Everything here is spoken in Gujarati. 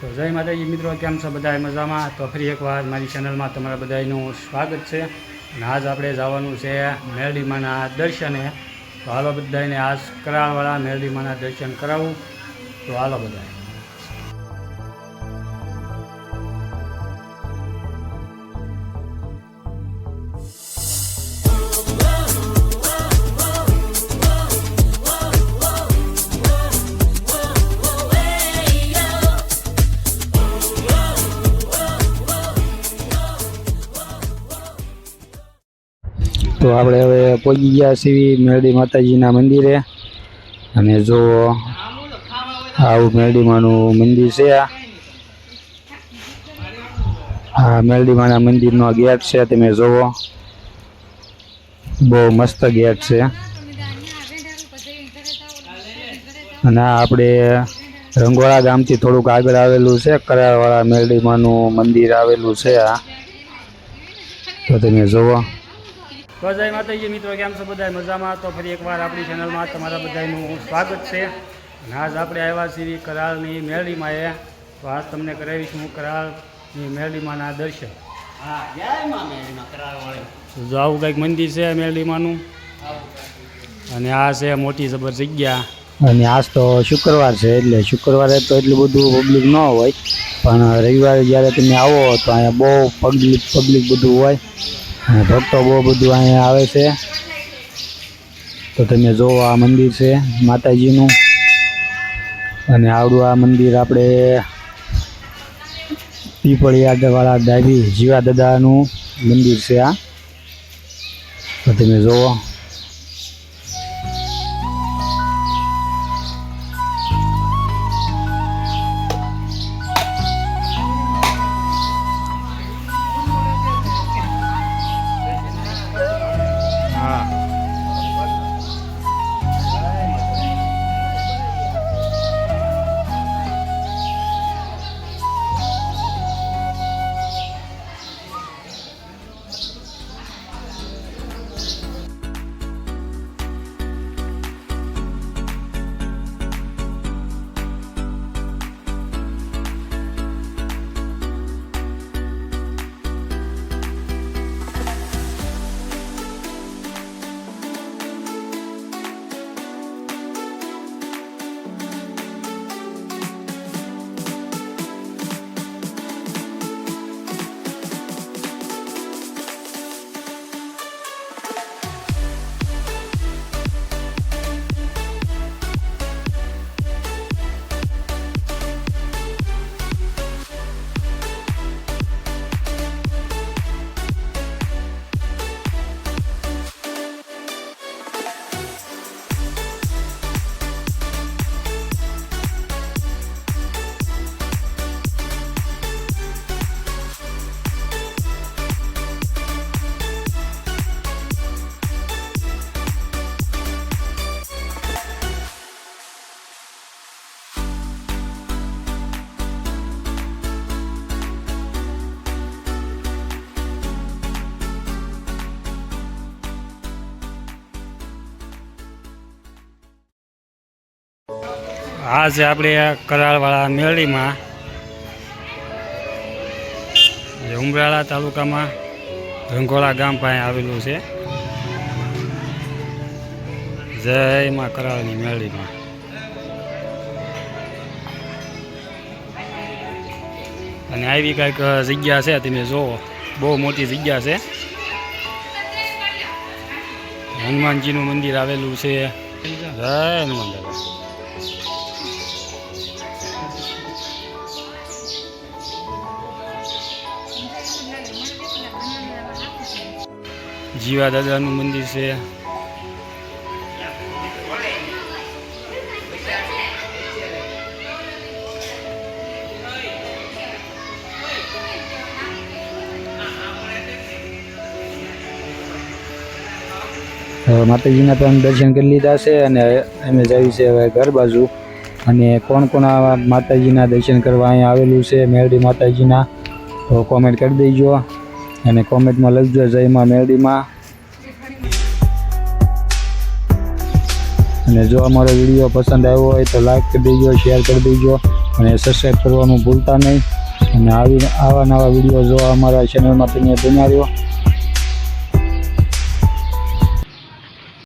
તો જય માતાજી મિત્રો, કેમ છો બધા મજામાં? તો ફરી એકવાર મારી ચેનલમાં તમારા બધાનું સ્વાગત છે. અને આજ આપણે જવાનું છે મેરડીમાના દર્શને. તો હાલો બધાને આજ કરાળવાળા મેરડીમાના દર્શન કરાવું. તો હાલો બધા તો આપણે હવે પહોંચી ગયા છીએ મેરડી માતાજીના મંદિરે. અને જો આવું મેરડીમાનું મંદિર છે આ. મેરડીમાના મંદિરનો ગેટ છે, તમે જોવો. બહુ મસ્ત ગેટ છે. અને આપણે રંગોળા ગામથી થોડુંક આગળ આવેલું છે, કરારવાળા મેરડીમાનું મંદિર આવેલું છે આ. તો તમે જોવો. તો જય માતાજી મિત્રો કેમ છો બધા મજામાં? તો ફરી એકવાર આપણી ચેનલમાં તમારા બધાનું સ્વાગત છે. અને આજ આપણે આવ્યા છીએ કરાળની મેળીમાં એ તો આજ તમને કરાવીશું કરાળની મેરડીમાંના દર્શન. જો આવું કંઈક મંદિર છે મેળીમાંનું? અને આ છે મોટી જબર જગ્યા. અને આજ તો શુક્રવાર છે એટલે શુક્રવારે તો એટલું બધું પબ્લિક ન હોય. પણ રવિવારે જ્યારે તમે આવો તો અહીંયા બહુ પબ્લિક પબ્લિક બધું હોય. ભક્તો બહુ બધું અહીંયા આવે છે. તો તમે જોવો આ મંદિર છે, માતાજીનું. અને આવડું આ મંદિર આપણે પીપળિયાવાળા ડાબી જીવા દાદાનું મંદિર છે આ. તો તમે જુઓ આ છે આપણે કરાળવાળા મેળીમાં ઉમરાળા તાલુકામાં રંગોળા ગામ પાસે આવેલું છે. જય માં કરાળની મેળીમાં. અને આવી કાંઈક જગ્યા છે, તમે જુઓ, બહુ મોટી જગ્યા છે. હનુમાનજીનું મંદિર આવેલું છે. જય હનુમાન દાદા. જીવા દાદાનું મંદિર છે. માતાજીના પણ દર્શન કરી લીધા છે અને અમે જઈએ છે હવે ઘર બાજુ. અને કોણ કોણ માતાજીના દર્શન કરવા અહીંયા આવેલું છે મેરડી માતાજીના, તો કોમેન્ટ કરી દેજો. અને કોમેન્ટમાં લખજો જયમાં મેરડીમાં અને જો અમારો વીડિયો પસંદ આવ્યો હોય તો લાઈક કરી દેજો શેર કરી દેજો અને સબસ્ક્રાઈબ કરવાનું ભૂલતા નહીં. અને આવી આવા નવા વીડિયો જોવા અમારા ચેનલમાં તમે બન્યા રહ્યો.